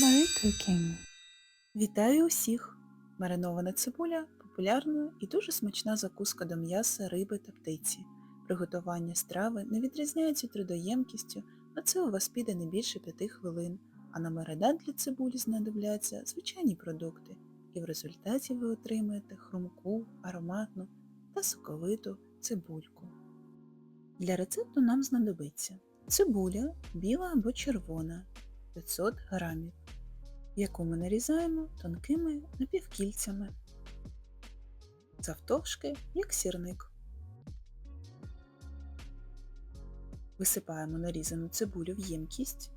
Marie Cooking. Вітаю усіх! Маринована цибуля популярна і дуже смачна закуска до м'яса, риби та птиці. Приготування страви не відрізняється трудоємкістю, а це у вас піде не більше 5 хвилин, а на маринад для цибулі знадобляться звичайні продукти, і в результаті ви отримаєте хрумку, ароматну та соковиту цибульку. Для рецепту нам знадобиться цибуля біла або червона 500 грамів яку ми нарізаємо тонкими напівкільцями, завтовшки, як сірник. Висипаємо нарізану цибулю в ємкість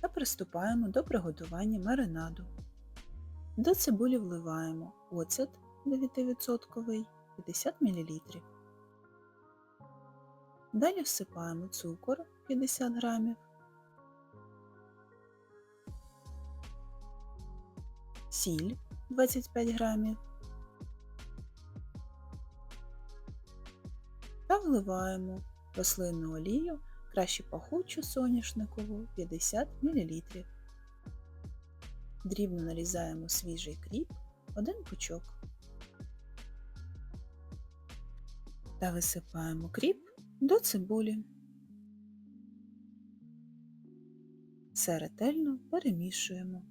та приступаємо до приготування маринаду. До цибулі вливаємо оцет 9% 50 мл. Далі всипаємо цукор 50 грамів, сіль 25 грамів та вливаємо рослинну олію, краще пахучу соняшникову 50 мл. Дрібно нарізаємо свіжий кріп, один пучок. Та висипаємо кріп до цибулі. Все ретельно перемішуємо.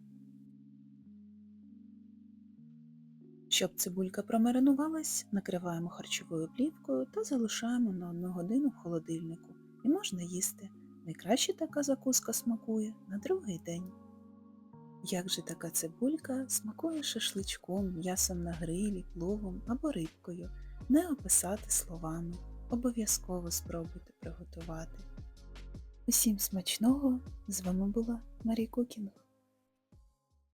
Щоб цибулька промаринувалась, накриваємо харчовою плівкою та залишаємо на 1 годину в холодильнику. І можна їсти. Найкраще така закуска смакує на другий день. Як же така цибулька смакує шашличком, м'ясом на грилі, пловом або рибкою, не описати словами. Обов'язково спробуйте приготувати. Усім смачного! З вами була Марі Кукінг.